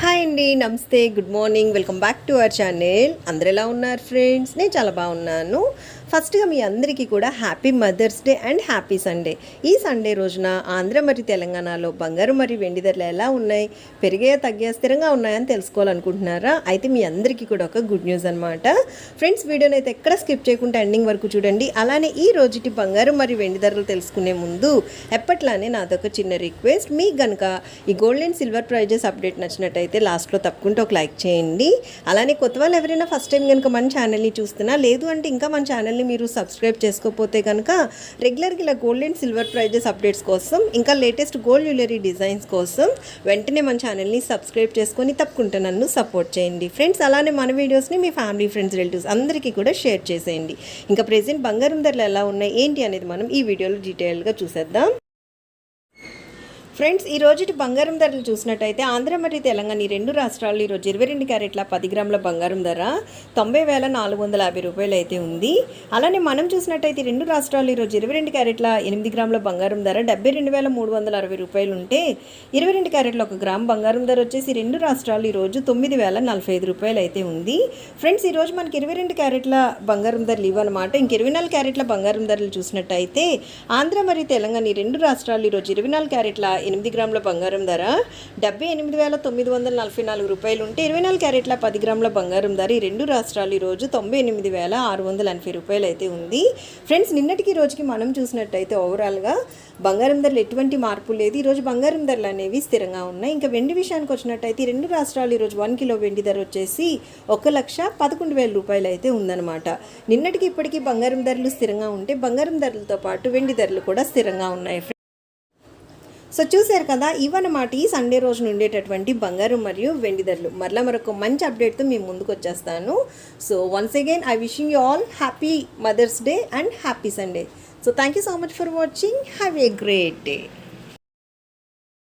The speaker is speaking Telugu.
హాయ్ అండి నమస్తే good morning welcome back to our channel. అందరు ఎలా ఉన్నారు ఫ్రెండ్స్? నేను చాలా బాగున్నాను. ఫస్ట్గా మీ అందరికీ కూడా happy mother's day and happy Sunday. ఈ సండే రోజున ఆంధ్ర మరియు తెలంగాణలో బంగారు మరియు వెండి ధరలు ఎలా ఉన్నాయి? పెరిగే తగ్గే స్థిరంగా ఉన్నాయని తెలుసుకోవాలనుకుంటున్నారా? అయితే మీ అందరికీ కూడా ఒక గుడ్ న్యూస్ అనమాట ఫ్రెండ్స్ వీడియోని అయితే ఎక్కడ స్కిప్ చేయకుండా ఎండింగ్ వరకు చూడండి. అలానే ఈ రోజుటి బంగారు మరియు వెండి ధరలు తెలుసుకునే ముందు ఎప్పట్లానే నాదొక చిన్న రిక్వెస్ట్. మీకు కనుక ఈ gold and silver prices update నచ్చినట్టయితే అయితే లాస్ట్లో తప్పకుండా ఒక లైక్ చేయండి. అలానే కొత్త వాళ్ళు ఎవరైనా ఫస్ట్ టైం కనుక మన ఛానల్ని చూస్తున్నా లేదు అంటే ఇంకా మన ఛానల్ని మీరు సబ్స్క్రైబ్ చేసుకోకపోతే కనుక రెగ్యులర్గా ఇలా gold and silver prices updates కోసం ఇంకా లేటెస్ట్ గోల్డ్ జ్యువెలరీ డిజైన్స్ కోసం వెంటనే మన ఛానల్ని సబ్స్క్రైబ్ చేసుకొని తప్పకుండా నన్ను సపోర్ట్ చేయండి. ఫ్రెండ్స్ అలానే మన వీడియోస్ని మీ ఫ్యామిలీ ఫ్రెండ్స్ రిలేటివ్స్ అందరికీ కూడా షేర్ చేసేయండి. ఇంకా ప్రెసెంట్ బంగారం ధరలు ఎలా ఉన్నాయి ఏంటి అనేది మనం ఈ వీడియోలో డీటెయిల్గా చూసేద్దాం. ఫ్రెండ్స్ ఈ రోజుటి బంగారం ధరలు చూసినట్టయితే ఆంధ్ర మరియు తెలంగాణ ఈ రెండు రాష్ట్రాల్లో ఈరోజు ఇరవై రెండు క్యారెట్ల పది గ్రాముల బంగారం ధర తొంభై వేల నాలుగు వందల యాభై రూపాయలు అయితే ఉంది. అలానే మనం చూసినట్టయితే ఈ రెండు రాష్ట్రాల్లో ఈరోజు ఇరవై రెండు క్యారెట్ల ఎనిమిది గ్రాముల బంగారం ధర డెబ్బై రెండు వేల మూడు వందల అరవై రూపాయలు ఉంటే ఇరవై రెండు క్యారెట్ల ఒక గ్రామ్ బంగారం ధర వచ్చేసి రెండు రాష్ట్రాలు ఈరోజు తొమ్మిది వేల నలభై ఐదు రూపాయలు అయితే ఉంది. ఫ్రెండ్స్ ఈరోజు మనకి ఇరవై రెండు క్యారెట్ల బంగారం ధరలు ఇవ్వనమాట. ఇంక ఇరవై నాలుగు క్యారెట్ల బంగారం ధరలు చూసినట్టయితే ఆంధ్ర మరియు తెలంగాణ ఈ రెండు రాష్ట్రాలు ఈరోజు ఇరవై నాలుగు క్యారెట్ల ఎనిమిది గ్రాముల బంగారం ధర డెబ్బై ఎనిమిది వేల తొమ్మిది వందల నలభై నాలుగు రూపాయలు ఉంటే ఇరవై నాలుగు క్యారెట్ల పది గ్రాముల బంగారం ధర ఈ రెండు రాష్ట్రాలు ఈరోజు తొంభై ఎనిమిది వేల ఆరు వందల ఎనభై రూపాయలు అయితే ఉంది. ఫ్రెండ్స్ నిన్నటికి రోజుకి మనం చూసినట్టయితే ఓవరాల్గా బంగారం ధరలు ఎటువంటి మార్పు లేదు. ఈరోజు బంగారం ధరలు అనేవి స్థిరంగా ఉన్నాయి. ఇంకా వెండి విషయానికి వచ్చినట్టయితే ఈ రెండు రాష్ట్రాలు ఈరోజు వన్ కిలో వెండి ధర వచ్చేసి ఒక లక్ష పదకొండు వేల రూపాయలు అయితే ఉందన్నమాట. నిన్నటికి ఇప్పటికీ బంగారం ధరలు స్థిరంగా ఉంటే బంగారం ధరలతో పాటు వెండి ధరలు కూడా స్థిరంగా ఉన్నాయి. సో చూశారు కదా ఇవన్నమాట ఈ సండే రోజున ఉండేటటువంటి బంగారు మరియు వెండి ధరలు. మరలా మరొక మంచి అప్డేట్తో మేము ముందుకు వచ్చేస్తాను. So once again I wishing you all happy mother's day and happy Sunday so thank you so much for watching have a great day